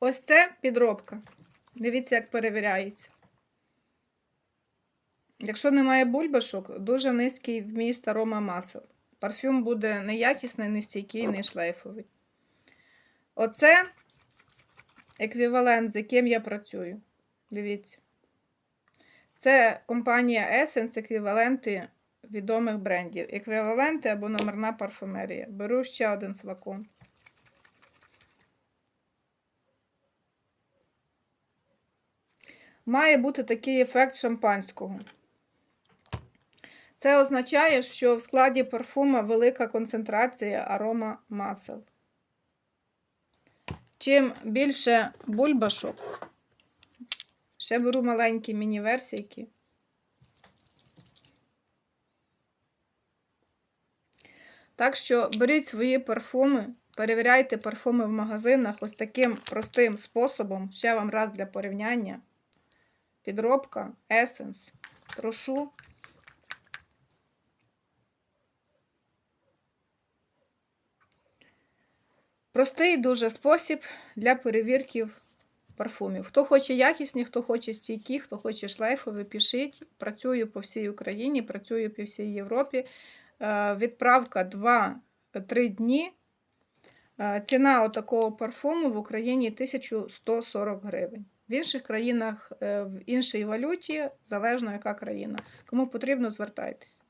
Ось це підробка. Дивіться, як перевіряється. Якщо немає бульбашок, дуже низький вміст арома масел. Парфюм буде неякісний, нестійкий, не шлейфовий. Оце еквівалент, з яким я працюю. Дивіться. Це компанія Essence, еквіваленти відомих брендів. Еквіваленти або номерна парфумерія. Беру ще один флакон. Має бути такий ефект шампанського. Це означає, що в складі парфума велика концентрація арома масел. Чим більше бульбашок, ще беру маленькі міні-версійки. Так що беріть свої парфуми, перевіряйте парфуми в магазинах ось таким простим способом. Ще вам раз для порівняння. Підробка Essence. Прошу. Простий дуже спосіб для перевірки парфумів. Хто хоче якісні, хто хоче стійкі, хто хоче шлейфові, пишіть. Працюю по всій Україні, працюю по всій Європі. Е, Відправка 2-3 дні. Е, Ціна отакого парфуму в Україні 1140 гривень. В інших країнах е, в іншій валюті, залежно яка країна. Кому потрібно, звертайтесь.